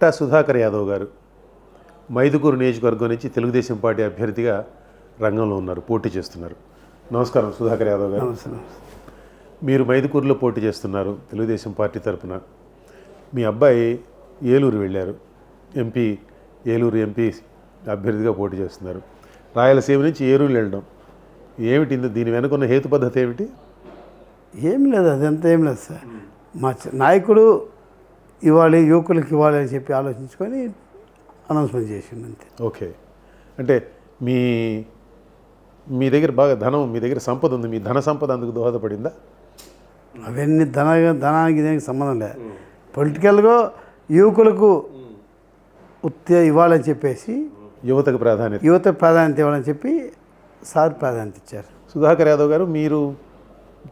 పుట్టా సుధాకర్ యాదవ్ గారు మైదుకూరు నియోజకవర్గం నుంచి తెలుగుదేశం పార్టీ అభ్యర్థిగా రంగంలో ఉన్నారు పోటీ చేస్తున్నారు. నమస్కారం సుధాకర్ యాదవ్ గారు. మీరు మైదుకూరులో పోటీ చేస్తున్నారు తెలుగుదేశం పార్టీ తరపున. మీ అబ్బాయి ఏలూరు వెళ్ళారు ఎంపీ ఏలూరు ఎంపీ అభ్యర్థిగా పోటీ చేస్తున్నారు. రాయలసీమ నుంచి ఏలూరు వెళ్ళడం ఏమిటి దీని వెనుకున్న హేతు పద్ధతి ఏమిటి? ఏం లేదు అదంతా ఏం లేదు సార్. మా నాయకుడు ఇవ్వాలి యువకులకు ఇవ్వాలి అని చెప్పి ఆలోచించుకొని అనౌన్స్మెంట్ చేసిండు అంతే. ఓకే. అంటే మీ మీ దగ్గర బాగా ధనం మీ దగ్గర సంపద ఉంది. మీ ధన సంపద అందుకు దోహదపడిందా? అవన్నీ ధన ధనానికి దానికి సంబంధం లేదు. పొలిటికల్గా యువకులకు ఉత్తే ఇవ్వాలని చెప్పేసి యువతకు ప్రాధాన్యత. యువత ప్రాధాన్యత ఇవ్వాలని చెప్పి సార్ ప్రాధాన్యత ఇచ్చారు. సుధాకర్ యాదవ్ గారు మీరు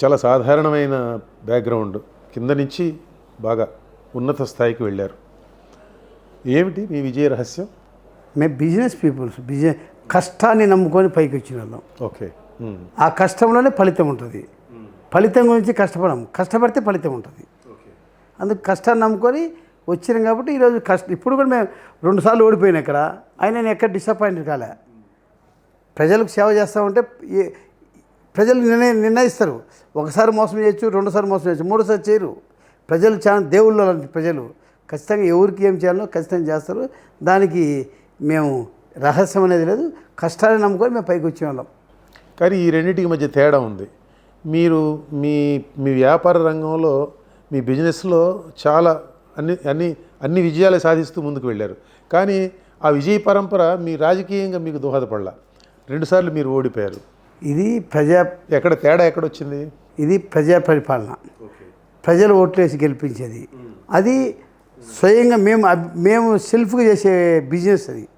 చాలా సాధారణమైన బ్యాక్గ్రౌండ్. కింద నుంచి బాగా ఉన్నత స్థాయికి వెళ్ళారు. ఏమిటి మీ విజయ రహస్యం? మేము బిజినెస్ పీపుల్స్ బిజినెస్ కష్టాన్ని నమ్ముకొని పైకి వచ్చిన వాళ్ళం ఓకే. ఆ కష్టంలోనే ఫలితం ఉంటుంది. ఫలితం గురించి కష్టపడం కష్టపడితే ఫలితం ఉంటుంది. అందుకు కష్టాన్ని నమ్ముకొని వచ్చినాం కాబట్టి ఈరోజు కష్ట ఇప్పుడు కూడా మేము రెండుసార్లు ఓడిపోయినా ఇక్కడ. అయినా నేను ఎక్కడ డిసప్పాయింట్ కాలే. ప్రజలకు సేవ చేస్తామంటే ప్రజలు నిర్ణయం నిర్ణయిస్తారు. ఒకసారి మోసం చేయొచ్చు రెండోసారి మోసం చేయొచ్చు మూడోసారి చేయరు. ప్రజలు చాలా దేవుళ్ళు లాంటి ప్రజలు. ఖచ్చితంగా ఎవరికి ఏం చేయాలో ఖచ్చితంగా చేస్తారు. దానికి మేము రహస్యం అనేది లేదు. కష్టాన్ని నమ్ముకొని మేము పైకి వచ్చే వాళ్ళం. కానీ ఈ రెండింటికి మధ్య తేడా ఉంది. మీరు మీ మీ వ్యాపార రంగంలో మీ బిజినెస్లో చాలా అన్ని అన్ని అన్ని విజయాలు సాధిస్తూ ముందుకు వెళ్ళారు. కానీ ఆ విజయ పరంపర మీ రాజకీయంగా మీకు దోహదపడలా. రెండుసార్లు మీరు ఓడిపోయారు. ఇది ప్రజా ఎక్కడ తేడా ఎక్కడొచ్చింది ఇది ప్రజా పరిపాలన ప్రజలు ఓట్లేసి గెలిపించేది. అది స్వయంగా మేము మేము సెల్ఫ్గా చేసే బిజినెస్ అది.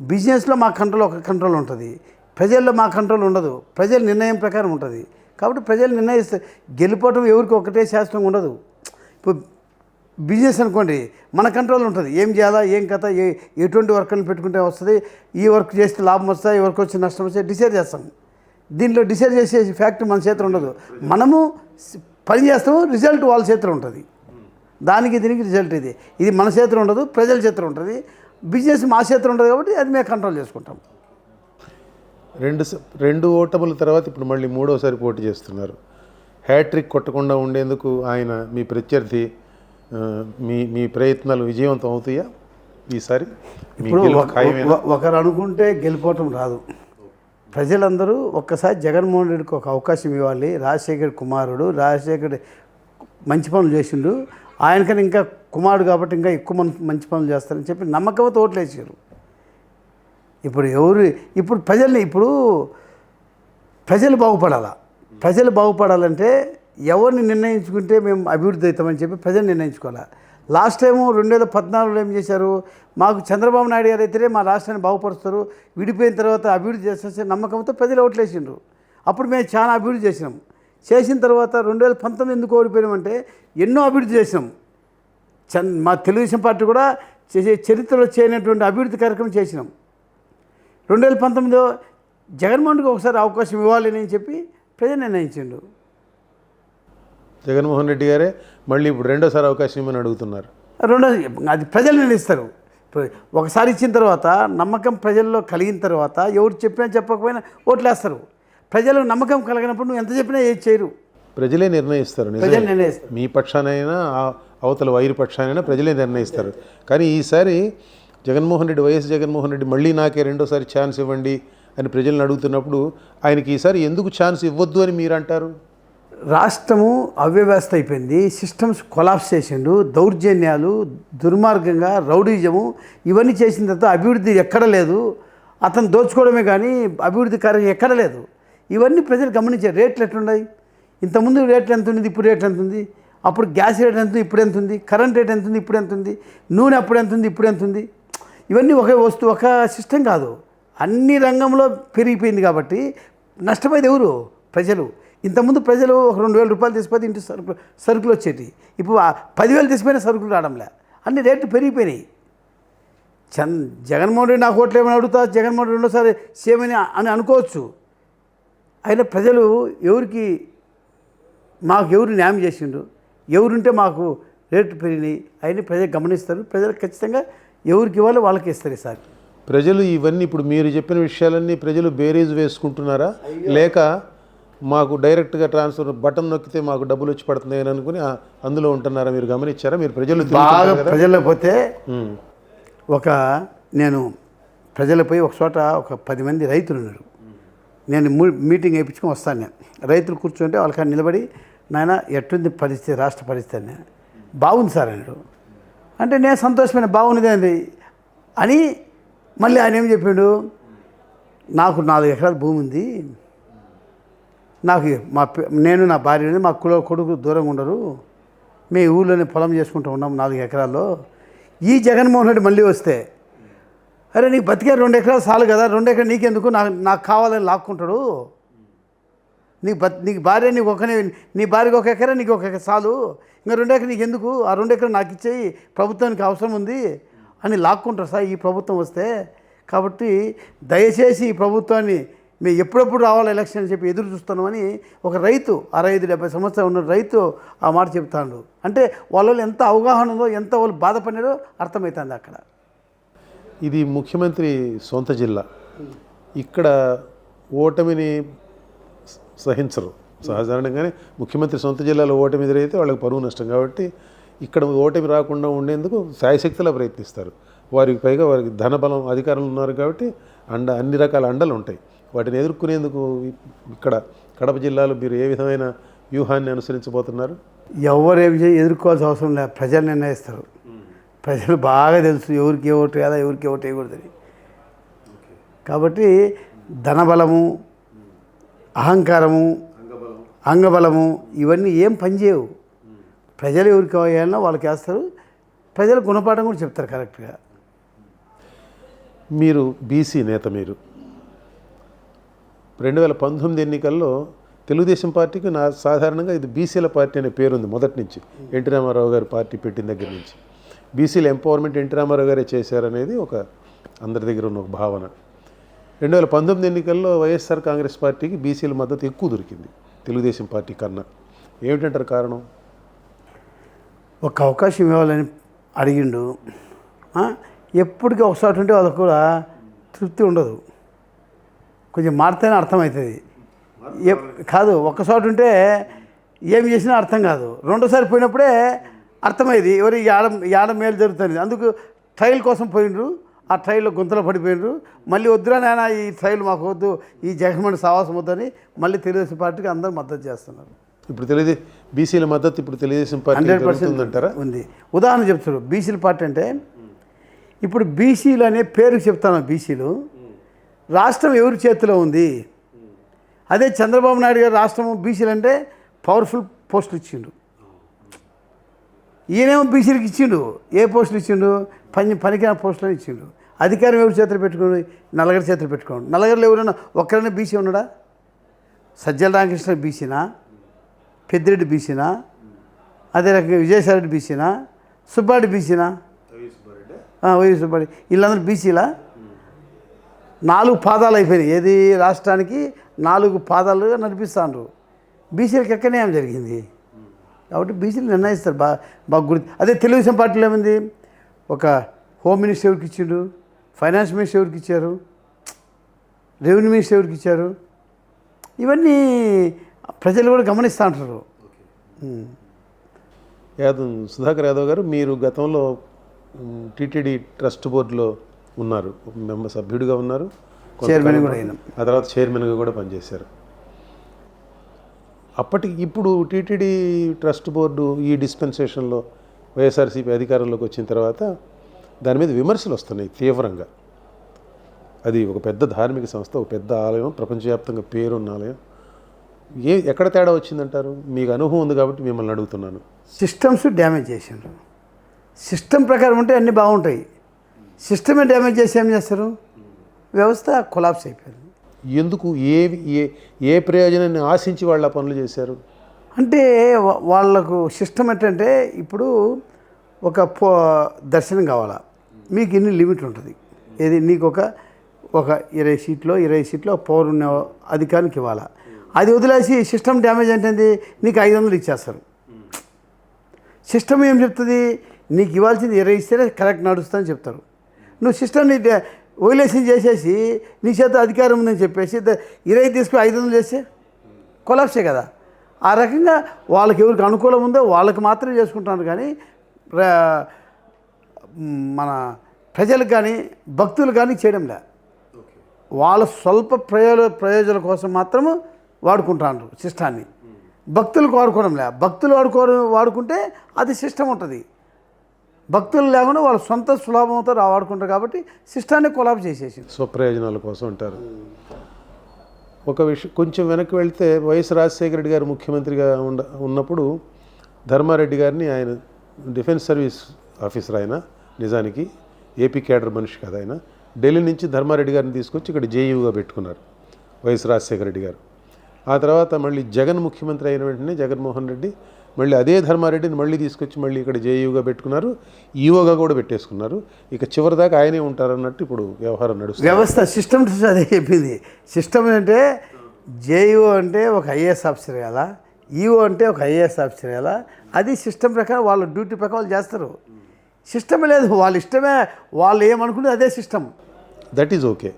బిజినెస్లో మా కంట్రోల్ ఒక కంట్రోల్ ఉంటుంది. ప్రజల్లో మా కంట్రోల్ ఉండదు. ప్రజల నిర్ణయం ప్రకారం ఉంటుంది. కాబట్టి ప్రజలు నిర్ణయిస్తే గెలిపోవటం ఎవరికి ఒకటే శాస్త్రం ఉండదు. ఇప్పుడు బిజినెస్ అనుకోండి మన కంట్రోల్ ఉంటుంది. ఏం చేయాలా ఏం కథ ఏ ఎటువంటి వర్క్ని పెట్టుకుంటే వస్తుంది. ఈ వర్క్ చేస్తే లాభం వస్తా ఈ వర్క్ వచ్చి నష్టం వస్తే డిసైడ్ చేస్తాం. దీంట్లో డిసైడ్ చేసే ఫ్యాక్ట్ మన చేతిలో ఉండదు. మనము పని చేస్తాము రిజల్ట్ వాళ్ళ చేతిలో ఉంటుంది. దానికి దీనికి రిజల్ట్ ఇది. ఇది మన చేతిలో ఉండదు ప్రజల చేతిలో ఉంటుంది. బిజినెస్ మా చేతిలో ఉంటుంది కాబట్టి అది మేము కంట్రోల్ చేసుకుంటాం. రెండు రెండు ఓటముల తర్వాత ఇప్పుడు మళ్ళీ మూడోసారి పోటీ చేస్తున్నారు. హ్యాట్రిక్ కొట్టకుండా ఉండేందుకు ఆయన మీ ప్రత్యర్థి మీ మీ ప్రయత్నాలు విజయవంతం అవుతాయా? ఈసారి ఒకరు అనుకుంటే గెలిపోవటం రాదు. ప్రజలందరూ ఒక్కసారి జగన్మోహన్ రెడ్డికి ఒక అవకాశం ఇవ్వాలి. రాజశేఖర్ కుమారుడు రాజశేఖర్ మంచి పనులు చేసిండు. ఆయనకని ఇంకా కుమారుడు కాబట్టి ఇంకా ఎక్కువ మంచి మంచి పనులు చేస్తారని చెప్పి నమ్మకంతో తోటలేసారు ఇప్పుడు ఎవరు ఇప్పుడు ప్రజల్ని ఇప్పుడు ప్రజలు బాగుపడాలా. ప్రజలు బాగుపడాలంటే ఎవరిని నిర్ణయించుకుంటే మేము అభివృద్ధి అవుతామని చెప్పి ప్రజలు నిర్ణయించుకోవాలి. లాస్ట్ టైము రెండు వేల పద్నాలుగులో ఏం చేశారు? మాకు చంద్రబాబు నాయుడు గారు అయితేనే మా రాష్ట్రాన్ని బాగుపరుస్తారు. విడిపోయిన తర్వాత అభివృద్ధి చేస్తే నమ్మకంతో ప్రజలు ఓట్లేసిండ్రు అప్పుడు మేము చాలా అభివృద్ధి చేసినాం. చేసిన తర్వాత రెండు వేల పంతొమ్మిది ఎందుకు ఓడిపోయినామంటే ఎన్నో అభివృద్ధి చేసినాం. చన్ మా తెలుగుదేశం పార్టీ కూడా చేసే చరిత్రలో చేయనటువంటి అభివృద్ధి కార్యక్రమం చేసినాం. రెండు వేల పంతొమ్మిదిలో జగన్మోహన్కి ఒకసారి అవకాశం ఇవ్వాలి అని చెప్పి ప్రజలు నిర్ణయించిండు జగన్మోహన్ రెడ్డి గారే మళ్ళీ ఇప్పుడు రెండోసారి అవకాశం ఇవ్వమని అడుగుతున్నారు. రెండోది అది ప్రజలు నిర్ణయిస్తారు. ఒకసారి ఇచ్చిన తర్వాత నమ్మకం ప్రజల్లో కలిగిన తర్వాత ఎవరు చెప్పినా చెప్పకపోయినా ఓట్లేస్తారు. ప్రజలకు నమ్మకం కలిగినప్పుడు నువ్వు ఎంత చెప్పినా ఏది చేయరు. ప్రజలే నిర్ణయిస్తారు. ప్రజలు నిర్ణయిస్తారు. మీ పక్షానైనా అవతల వైరు పక్షానైనా ప్రజలే నిర్ణయిస్తారు. కానీ ఈసారి జగన్మోహన్ రెడ్డి వైఎస్ జగన్మోహన్ రెడ్డి మళ్ళీ నాకే రెండోసారి ఛాన్స్ ఇవ్వండి అని ప్రజలను అడుగుతున్నప్పుడు ఆయనకి ఈసారి ఎందుకు ఛాన్స్ ఇవ్వద్దు అని మీరు అంటారు రాష్ట్రము అవ్యవస్థ అయిపోయింది సిస్టమ్స్ కొలాప్స్ చేసిండు దౌర్జన్యాలు దుర్మార్గంగా రౌడీజము ఇవన్నీ చేసిన తర్వాత అభివృద్ధి ఎక్కడ లేదు. అతను దోచుకోవడమే కానీ అభివృద్ధి కార్యం ఎక్కడ లేదు. ఇవన్నీ ప్రజలు గమనించారు. రేట్లు ఎట్లున్నాయి? ఇంతకుముందు రేట్లు ఎంత ఉంది ఇప్పుడు రేట్లు ఎంత ఉంది అప్పుడు గ్యాస్ రేట్ ఎంత ఉంది ఇప్పుడు ఎంత ఉంది కరెంట్ రేట్ ఎంత ఉంది ఇప్పుడు ఎంత ఉంది నూనె అప్పుడు ఎంత ఉంది ఇప్పుడు ఎంత ఉంది ఇవన్నీ ఒకే వస్తువు ఒక సిస్టమ్ కాదు. అన్ని రంగంలో పెరిగిపోయింది కాబట్టి నష్టపోయేది ఎవరు? ప్రజలు. ఇంతకుముందు ప్రజలు ఒక రెండు వేల రూపాయలు తీసిపోతే ఇంటి సరుకులు సరుకులు వచ్చేటి. ఇప్పుడు పదివేలు తీసిపోయినా సరుకులు రావడంలే. అన్ని రేట్లు పెరిగిపోయినాయి. చంద్ జగన్మోహన్ రెడ్డి నాకు ఓట్లు ఏమైనా అడుగుతా? జగన్మోహన్ రెడ్డి రెండోసారి సీఎం అని అని అనుకోవచ్చు. అయినా ప్రజలు ఎవరికి మాకు ఎవరు న్యాయం చేసిండ్రు? ఎవరుంటే మాకు రేట్లు పెరిగినాయి. అయినా ప్రజలు గమనిస్తారు. ప్రజలు ఖచ్చితంగా ఎవరికి ఇవ్వాలో వాళ్ళకి ఇస్తారు ఈసారి ప్రజలు ఇవన్నీ ఇప్పుడు మీరు చెప్పిన విషయాలన్నీ ప్రజలు బేరీజ్ వేసుకుంటున్నారా? లేక మాకు డైరెక్ట్గా ట్రాన్స్ఫర్ బటన్ నొక్కితే మాకు డబ్బులు వచ్చి పడుతున్నాయి అని అనుకుని అందులో ఉంటున్నారా మీరు గమనించారా? మీరు ప్రజలు బాగా? ప్రజల్లో పోతే. ఒక నేను ప్రజలపై ఒక చోట ఒక పది మంది రైతులు ఉన్నారు. నేను మీటింగ్ వేయించుకొని వస్తాను నేను. రైతులు కూర్చుంటే వాళ్ళకి నిలబడి నాయన ఎట్టుంది పరిస్థితి రాష్ట్ర పరిస్థితి అని. బాగుంది సార్ అన్నాడు. అంటే నేను సంతోషమైన బాగుంది అండి అని మళ్ళీ ఆయన ఏం చెప్పాడు? నాకు నాలుగు ఎకరాల భూమి ఉంది. నాకు మా నేను నా భార్య మా కుల కొడుకు దూరంగా ఉండరు. మీ ఊళ్ళోనే పొలం చేసుకుంటూ ఉన్నాం నాలుగు ఎకరాల్లో. ఈ జగన్మోహన్ రెడ్డి మళ్ళీ వస్తే అరే నీకు బతికే రెండు ఎకరాలు చాలు కదా రెండు ఎకరాలు నీకెందుకు? నాకు నాకు కావాలని లాక్కుంటాడు. నీకు బత్ నీకు భార్య నీకు ఒకనే నీ భార్యకి ఒక ఎకరా నీకు ఒక ఎకరా చాలు. ఇంకా రెండు ఎకరా నీకు ఎందుకు ఆ రెండు ఎకరా నాకు ఇచ్చేయి ప్రభుత్వానికి అవసరం ఉంది అని లాక్కుంటారు సార్ ఈ ప్రభుత్వం వస్తే. కాబట్టి దయచేసి ఈ ప్రభుత్వాన్ని మేము ఎప్పుడెప్పుడు రావాలి ఎలక్షన్ అని చెప్పి ఎదురు చూస్తున్నామని ఒక రైతు అరవై ఐదు డెబ్బై సంవత్సరాలు ఉన్న రైతు ఆ మాట చెప్తాడు. అంటే వాళ్ళలో ఎంత అవగాహన ఉందో ఎంత వాళ్ళు బాధపడినారో అర్థమవుతుంది అక్కడ. ఇది ముఖ్యమంత్రి సొంత జిల్లా. ఇక్కడ ఓటమిని సహించరు. సాధారణంగానే ముఖ్యమంత్రి సొంత జిల్లాలో ఓటమి ఎదురైతే వాళ్ళకి పరువు నష్టం కాబట్టి ఇక్కడ ఓటమి రాకుండా ఉండేందుకు సాయశక్తిలా ప్రయత్నిస్తారు. వారికి పైగా వారికి ధనబలం అధికారులు ఉన్నారు కాబట్టి అండ అన్ని రకాల అండలు ఉంటాయి. వాటిని ఎదుర్కొనేందుకు ఇక్కడ కడప జిల్లాలో మీరు ఏ విధమైన వ్యూహాన్ని అనుసరించబోతున్నారు? ఎవరు ఏమి ఎదుర్కోవాల్సిన అవసరం లేదు. ప్రజలు నిర్ణయిస్తారు. ప్రజలు బాగా తెలుసు ఎవరికి ఏ ఓటు వేయాలా ఎవరికి ఓటు వేయకూడదని కాబట్టి ధనబలము అహంకారము అంగబలము ఇవన్నీ ఏం పనిచేయవు ప్రజలు ఎవరికి వేయాలన్నా వాళ్ళకి వేస్తారు. ప్రజలు గుణపాఠం కూడా చెప్తారు కరెక్ట్గా. మీరు బీసీ నేత మీరు. రెండు వేల పంతొమ్మిది ఎన్నికల్లో తెలుగుదేశం పార్టీకి నా సాధారణంగా ఇది బీసీల పార్టీ అనే పేరుంది మొదటి నుంచి. ఎన్టీ రామారావు గారు పార్టీ పెట్టిన దగ్గర నుంచి. బీసీల ఎంపవర్మెంట్ ఎన్టీ రామారావు గారే చేశారనేది ఒక అందరి దగ్గర ఉన్న ఒక భావన. రెండు వేల పంతొమ్మిది ఎన్నికల్లో వైఎస్ఆర్ కాంగ్రెస్ పార్టీకి బీసీల మద్దతు ఎక్కువ దొరికింది తెలుగుదేశం పార్టీ కన్నా. ఏమిటంటారు కారణం? ఒక అవకాశం ఇవ్వాలని అడిగిండు. ఎప్పటికీ ఒకసారి ఉంటే వాళ్ళకు కూడా తృప్తి ఉండదు. కొంచెం మారితేనే అర్థమవుతుంది. ఎప్- కాదు ఒక్కసారి ఉంటే ఏం చేసినా అర్థం కాదు. రెండోసారి పోయినప్పుడే అర్థమైంది ఎవరి యాడ యాడ మేలు జరుగుతుంది. అందుకు ట్రయల్ కోసం పోయిండ్రు. ఆ ట్రైల్లో గుంతలో పడిపోయినరు మళ్ళీ వద్దురా నాయన ఈ ట్రైల్ మాకు వద్దు ఈ జగన్మోహన్ సావాసం వద్దని మళ్ళీ తెలుగుదేశం పార్టీకి అందరూ మద్దతు చేస్తున్నారు. ఇప్పుడు తెలుగు బీసీల మద్దతు ఇప్పుడు తెలుగుదేశం పార్టీ హండ్రెడ్ పర్సెంట్ దొరుకుతుందంటారా ఉంది. ఉదాహరణ చెప్తారు బీసీల పార్టీ అంటే ఇప్పుడు బీసీలు అనే పేరు చెప్తాను బీసీలు. రాష్ట్రం ఎవరి చేతిలో ఉంది? అదే చంద్రబాబు నాయుడు గారు రాష్ట్రం బీసీలు అంటే పవర్ఫుల్ పోస్టులు ఇచ్చిండు. ఈయనేమో బీసీలకు ఇచ్చిండు. ఏ పోస్టులు ఇచ్చిండు? పని పనికిన పోస్టులు ఇచ్చిండు. అధికారం ఎవరి చేతులు పెట్టుకోండి నల్లగరి చేతులు పెట్టుకోండి. నల్లగరిలో ఎవరైనా ఒక్కరైనా బీసీ ఉన్నాడా? సజ్జల రామకృష్ణ బీసీనా? పెద్దిరెడ్డి బీసీనా? అదే రకంగా విజయసాయిరెడ్డి బీసీనా? సుబ్బారెడ్డి బీసీనా? వైవి సుబ్బారెడ్డి. వీళ్ళందరూ బీసీలా? నాలుగు పాదాలు అయిపోయినాయి. ఏది రాష్ట్రానికి నాలుగు పాదాలుగా నడిపిస్తాండ్రు. బీసీలకు ఎక్కడనేయం జరిగింది? కాబట్టి బీసీలు నిర్ణయిస్తారు. బా బాగా గుర్తు అదే తెలుగుదేశం పార్టీలో ఏమైంది? ఒక హోమ్ మినిస్టర్ ఎవరికి ఇచ్చిండు? ఫైనాన్స్ మినిస్టర్ ఎవరికి ఇచ్చారు? రెవెన్యూ మినిస్టర్ ఎవరికి ఇచ్చారు? ఇవన్నీ ప్రజలు కూడా గమనిస్తూ ఉంటారు యాదవ్ సుధాకర్ యాదవ్ గారు మీరు గతంలో టీటీడీ ట్రస్ట్ బోర్డులో ఉన్నారు. మెంబర్ సభ్యుడిగా ఉన్నారు. చైర్మన్ కూడా. ఆ తర్వాత చైర్మన్గా కూడా పనిచేశారు. అప్పటికి ఇప్పుడు టీటీడీ ట్రస్ట్ బోర్డు ఈ డిస్పెన్సేషన్లో వైఎస్ఆర్సీపీ అధికారంలోకి వచ్చిన తర్వాత దాని మీద విమర్శలు వస్తున్నాయి తీవ్రంగా. అది ఒక పెద్ద ధార్మిక సంస్థ ఒక పెద్ద ఆలయం ప్రపంచవ్యాప్తంగా పేరున్న ఆలయం. ఏ ఎక్కడ తేడా వచ్చిందంటారు? మీకు అనుభవం ఉంది కాబట్టి మిమ్మల్ని అడుగుతున్నాను. సిస్టమ్స్ డ్యామేజ్ చేసిండ్రు. సిస్టమ్ ప్రకారం ఉంటే అన్నీ బాగుంటాయి. సిస్టమే డ్యామేజ్ చేసి ఏం చేస్తారు? వ్యవస్థ కొలాప్స్ అయిపోయింది. ఎందుకు? ఏ ఏ ఏ ప్రయోజనాన్ని ఆశించి వాళ్ళు పనులు చేశారు? అంటే వాళ్ళకు సిస్టమ్ ఏంటంటే ఇప్పుడు ఒక పో దర్శనం కావాలా? మీకు ఇన్ని లిమిట్ ఉంటుంది. ఏది? నీకు ఒక ఒక ఇరవై సీట్లో ఇరవై సీట్లో పౌరున్న అధికారికి ఇవ్వాలా? అది వదిలేసి సిస్టమ్ డ్యామేజ్ అంటే నీకు ఐదు వందలు ఇచ్చేస్తారు. సిస్టమ్ ఏం చెప్తుంది? నీకు ఇవ్వాల్సింది ఇరవై ఇస్తేనే కరెక్ట్ నడుస్తుందని చెప్తారు. నువ్వు సిస్టమ్ని ఓలేషన్ చేసేసి నీ చేత అధికారం ఉందని చెప్పేసి ఇరవై తీసుకుని ఐదు వందలు చేస్తే కొలాప్సే కదా. ఆ రకంగా వాళ్ళకి ఎవరికి అనుకూలం ఉందో వాళ్ళకి మాత్రమే చేసుకుంటున్నారు కానీ మన ప్రజలకు కానీ భక్తులు కానీ చేయడం లే. వాళ్ళ స్వల్ప ప్రయో ప్రయోజనం కోసం మాత్రము వాడుకుంటారు సిస్టాన్ని. భక్తులు వాడుకోవడం లే. భక్తులు వాడుకో వాడుకుంటే అది సిస్టమ్ ఉంటుంది. భక్తులు లేకుండా వాళ్ళ సొంత సులభంతో రావాడుకుంటారు కాబట్టి సిస్టాన్ని కొలాబ్ చేసేసింది. స్వప్రయోజనాల కోసం ఉంటారు ఒక విషయం కొంచెం వెనక్కి వెళ్తే వైఎస్ రాజశేఖర రెడ్డి గారు ముఖ్యమంత్రిగా ఉండ ఉన్నప్పుడు ధర్మారెడ్డి గారిని ఆయన డిఫెన్స్ సర్వీస్ ఆఫీసర్ ఆయన నిజానికి ఏపీ కేడర్ మనిషి కదా ఆయన. ఢిల్లీ నుంచి ధర్మారెడ్డి గారిని తీసుకొచ్చి ఇక్కడ జేయూగా పెట్టుకున్నారు వైఎస్ రాజశేఖర రెడ్డి గారు. ఆ తర్వాత మళ్ళీ జగన్ ముఖ్యమంత్రి అయిన వెంటనే జగన్మోహన్ రెడ్డి మళ్ళీ అదే ధర్మారెడ్డిని మళ్ళీ తీసుకొచ్చి మళ్ళీ ఇక్కడ జేయూగా పెట్టుకున్నారు. ఈఓగా కూడా పెట్టేసుకున్నారు. ఇక చివరిదాకా ఆయనే ఉంటారన్నట్టు ఇప్పుడు వ్యవహారం నడుస్తుంది. వ్యవస్థ సిస్టమ్ అదే చెప్పింది. సిస్టమ్ అంటే జేఈఓ అంటే ఒక ఐఏఎస్ ఆఫీసర్ కదా. ఈఓ అంటే ఒక ఐఏఎస్ ఆఫీసర్ కదా. అది సిస్టమ్ ప్రకారం వాళ్ళ డ్యూటీ ప్రకారం వాళ్ళు చేస్తారు. సిస్టమే లేదు వాళ్ళ ఇష్టమే వాళ్ళు ఏమనుకుంటే అదే సిస్టమ్ దట్ ఈజ్ ఓకే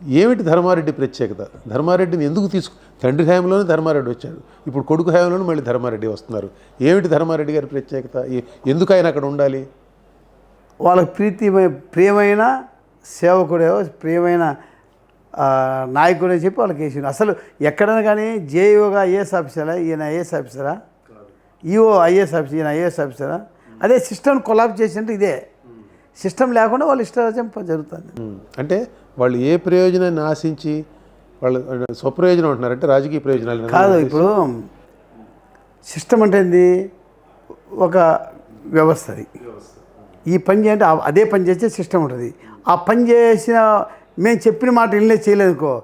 ఏమిటి ధర్మారెడ్డి ప్రత్యేకత? ధర్మారెడ్డిని ఎందుకు తీసుకు తండ్రి హయాంలోనే ధర్మారెడ్డి వచ్చాడు. ఇప్పుడు కొడుకు హయాంలోనే మళ్ళీ ధర్మారెడ్డి వస్తున్నారు. ఏమిటి ధర్మారెడ్డి గారి ప్రత్యేకత? ఎందుకు ఆయన అక్కడ ఉండాలి? వాళ్ళకి ప్రీతి ప్రియమైన సేవకుడే ప్రియమైన నాయకుడే చెప్పి వాళ్ళకి వేసిండు. అసలు ఎక్కడైనా కానీ జేఈఓగా ఐఏఎస్ ఆఫీసరా? ఈయన ఐఏఎస్ ఆఫీసరా? ఈఓ ఐఏఎస్ ఆఫీసర్ ఈయన ఐఏఎస్ ఆఫీసరా? అదే సిస్టమ్ కొలాబ్ చేసింటే ఇదే. సిస్టమ్ లేకుండా వాళ్ళు ఇష్టరాజ్యం జరుగుతుంది. అంటే వాళ్ళు ఏ ప్రయోజనాన్ని ఆశించి వాళ్ళు స్వప్రయోజనం అంటున్నారు అంటే రాజకీయ ప్రయోజనాలు కాదు ఇప్పుడు సిస్టమ్ అంటే ఏంది? ఒక వ్యవస్థ అది. ఈ పని చేయంటే ఆ- అదే పని చేస్తే సిస్టమ్ ఉంటుంది. ఆ పని చేసిన మేము చెప్పిన మాట ఇల్లే చేయలేదు అనుకో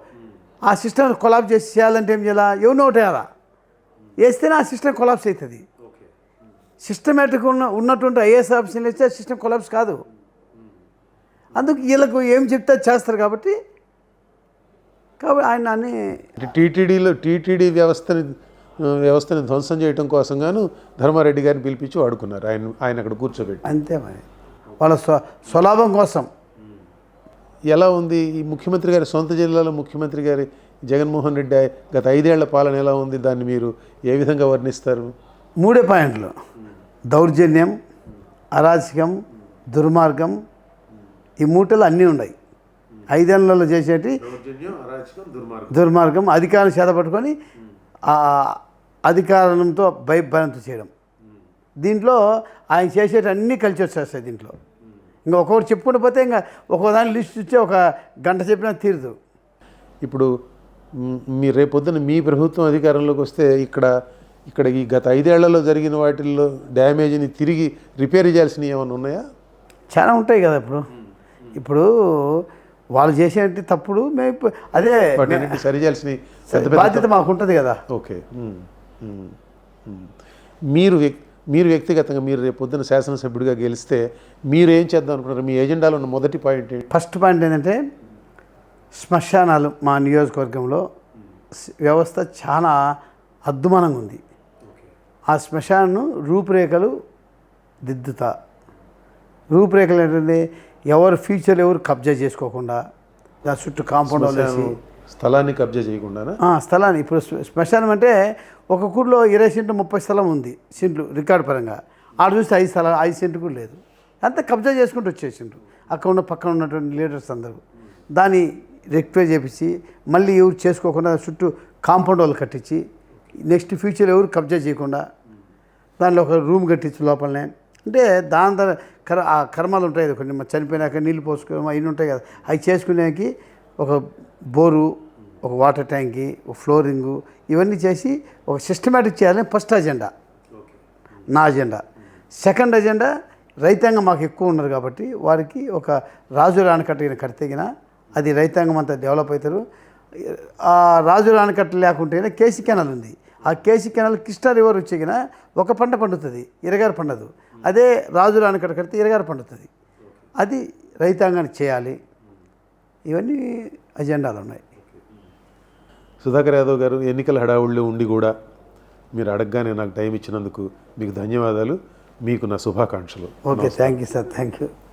ఆ సిస్టమ్ కొలాప్స్ చేసి చేయాలంటే ఏం చేయాలా? ఎవరినో ఒకటి వేయాలా వేస్తేనే ఆ సిస్టమ్ కొలాప్స్ అవుతుంది. సిస్టమేటిక్ ఉన్న ఉన్నటువంటి ఐఏఎస్ ఆఫీసర్లు ఇస్తే సిస్టమ్ కొలాప్స్ కాదు. అందుకు వీళ్ళకు ఏం చెప్తే చేస్తారు కాబట్టి కాబట్టి ఆయన అన్ని టీటీడీలో టీటీడీ వ్యవస్థని వ్యవస్థని ధ్వంసం చేయడం కోసం గాను ధర్మారెడ్డి గారిని పిలిపించి వాడుకున్నారు. ఆయన ఆయన అక్కడ కూర్చోబెట్టి. అంతే మరి. వాళ్ళ స్వ స్వలాభం కోసం. ఎలా ఉంది? ఈ ముఖ్యమంత్రి గారి సొంత జిల్లాలో ముఖ్యమంత్రి గారి జగన్మోహన్ రెడ్డి గత ఐదేళ్ళ పాలన ఎలా ఉంది? దాన్ని మీరు ఏ విధంగా వర్ణిస్తారు? మూడే పాయింట్లు. దౌర్జన్యం అరాచకం దుర్మార్గం ఈ మూటలు అన్నీ ఉన్నాయి. ఐదేళ్ళలో చేసేటి దుర్మార్గం. అధికారం చేతపట్టుకొని ఆ అధికారంతో భయభ్రాంతి చేయడం. దీంట్లో ఆయన చేసేటి అన్నీ కలిసి వచ్చేస్తాయి దీంట్లో. ఇంకా ఒక్కొక్కటి చెప్పుకుంటూ పోతే ఇంకా ఒక్కో దాని లిస్ట్ ఇచ్చే ఒక గంట చెప్పినా తీరదు. ఇప్పుడు మ్, మీ రేపొద్దున మీ ప్రభుత్వం అధికారంలోకి వస్తే ఇక్కడ ఇక్కడ ఈ గత ఐదేళ్ళలో జరిగిన వాటిల్లో డ్యామేజ్ని తిరిగి రిపేర్ చేయాల్సినవి ఏమైనా ఉన్నాయా? చాలా ఉంటాయి కదా ఇప్పుడు. ఇప్పుడు వాళ్ళు చేసేటి తప్పుడు? మేము అదే సరి పెద్ద బాధ్యత మాకు ఉంటుంది కదా. ఓకే. మీరు మీరు వ్యక్తిగతంగా మీరు రేపు పొద్దున శాసనసభ్యుడిగా గెలిస్తే మీరు ఏం చేద్దాం అనుకుంటారు మీ ఎజెండాలో ఉన్న మొదటి పాయింట్ ఫస్ట్ పాయింట్ ఏంటంటే శ్మశానాలు మా నియోజకవర్గంలో వ్యవస్థ చాలా అద్దుమానంగా ఉంది. ఆ శ్మశానం రూపురేఖలు దిద్దుతా. రూపురేఖలు ఏంటంటే ఎవరు ఫ్యూచర్ ఎవరు కబ్జా చేసుకోకుండా దాని చుట్టూ కాంపౌండ్ వేసి స్థలాన్ని కబ్జా చేయకుండానా? ఆ, స్థలాన్ని. ఇప్పుడు శ్మ- శ్మశానం అంటే ఒక ఊర్లో ఇరవై సెంట్లు ముప్పై స్థలం ఉంది సెంట్లు రికార్డు పరంగా. ఆడ చూస్తే ఐదు స్థలాలు ఐదు సెంట్లు కూడా లేదు. అంతా కబ్జా చేసుకుంటూ వచ్చేసిండ్రు అక్కడ ఉన్న పక్కన ఉన్నటువంటి లీడర్స్ అందరూ. దాన్ని రెక్టిఫై చేపించి మళ్ళీ ఎవరు చేసుకోకుండా చుట్టూ కాంపౌండ్ వాళ్ళు కట్టించి నెక్స్ట్ ఫ్యూచర్ ఎవరు కబ్జా చేయకుండా దానిలో ఒక రూమ్ కట్టించి లోపలనే. అంటే దాని ద్వారా కర ఆ కర్మాలు ఉంటాయి కదా కొన్ని చనిపోయినాక నీళ్ళు పోసుకోవడం అవన్నీ ఉంటాయి కదా అవి చేసుకునేకి ఒక బోరు ఒక వాటర్ ట్యాంకి ఒక ఫ్లోరింగు ఇవన్నీ చేసి ఒక సిస్టమేటిక్ చేయాలని ఫస్ట్ అజెండా. నా అజెండా. సెకండ్ అజెండా రైతాంగం మాకు ఎక్కువ ఉన్నారు కాబట్టి వారికి ఒక రాజు రాణకట్ట కడితేగిన అది రైతాంగం అంతా డెవలప్ అవుతారు ఆ రాజు ఆనకట్ట లేకుంటేనే కేసీ కెనాల్ ఉంది. ఆ కేసీ కెనాల్ కృష్ణా రివర్ వచ్చేగిన ఒక పంట పండుతుంది ఇరగారు పండదు. అదే రాజు రాణకట్ట కడితే ఇరగారు పండుతుంది. అది రైతాంగానికి చేయాలి. ఇవన్నీ అజెండాలు ఉన్నాయి. సుధాకర్ యాదవ్ గారు ఎన్నికల హడావుల్లో ఉండి కూడా మీరు అడగగానే నాకు టైం ఇచ్చినందుకు మీకు ధన్యవాదాలు. మీకు నా శుభాకాంక్షలు. Okay thank you sir thank you